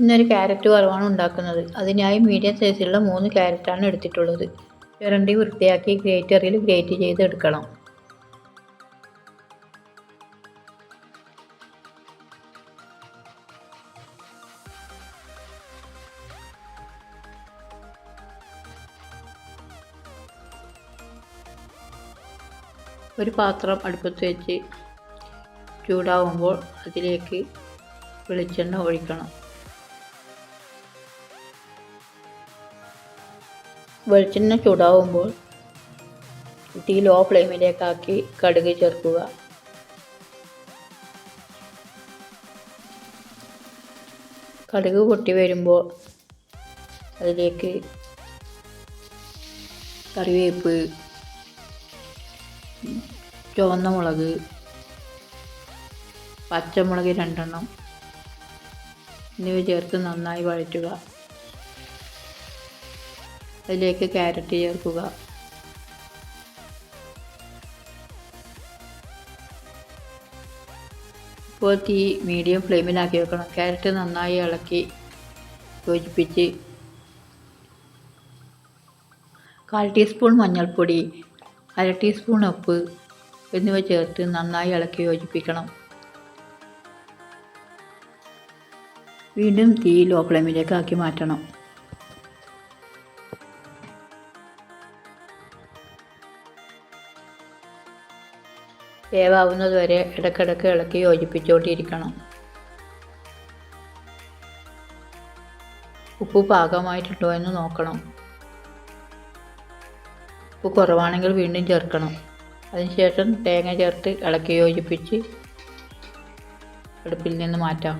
ഇന്നൊരു ക്യാരറ്റ് വറവാണ് ഉണ്ടാക്കുന്നത്. അതിനായി മീഡിയം സൈസിലുള്ള മൂന്ന് ക്യാരറ്റാണ് എടുത്തിട്ടുള്ളത്. ചുരണ്ടി വൃത്തിയാക്കി ഗ്രേറ്ററിൽ ഗ്രേറ്റ് ചെയ്ത് എടുക്കണം. ഒരു പാത്രം അടുപ്പത്ത് വെച്ച് ചൂടാവുമ്പോൾ അതിലേക്ക് വെളിച്ചെണ്ണ ഒഴിക്കണം. വെളിച്ചെണ്ണ ചൂടാവുമ്പോൾ തീ ലോ ഫ്ലെയിമിലേക്കാക്കി കടുക് ചേർക്കുക. കടുക് പൊട്ടി വരുമ്പോൾ അതിലേക്ക് കറിവേപ്പ് ചുവന്ന മുളക് പച്ചമുളക് രണ്ടെണ്ണം എന്നിവ ചേർത്ത് നന്നായി വഴറ്റുക. അതിലേക്ക് ക്യാരറ്റ് ചേർക്കുക. ഇപ്പോൾ തീ മീഡിയം ഫ്ലെയിമിലാക്കി വെക്കണം. ക്യാരറ്റ് നന്നായി ഇളക്കി യോജിപ്പിച്ച് കാൽ ടീസ്പൂൺ മഞ്ഞൾപ്പൊടി അര ടീസ്പൂൺ ഉപ്പ് എന്നിവ ചേർത്ത് നന്നായി ഇളക്കി യോജിപ്പിക്കണം. വീണ്ടും തീ ലോ ഫ്ലെയിമിലേക്ക് ആക്കി മാറ്റണം. വേവാവുന്നത് വരെ ഇടയ്ക്കിടയ്ക്ക് ഇളക്കി യോജിപ്പിച്ചുകൊണ്ടിരിക്കണം ഉപ്പ് പാകമായിട്ടുണ്ടോ എന്ന് നോക്കണം. ഉപ്പ് കുറവാണെങ്കിൽ വീണ്ടും ചേർക്കണം. അതിനുശേഷം തേങ്ങ ചേർത്ത് ഇളക്കി യോജിപ്പിച്ച് അടുപ്പിൽ നിന്ന് മാറ്റാം.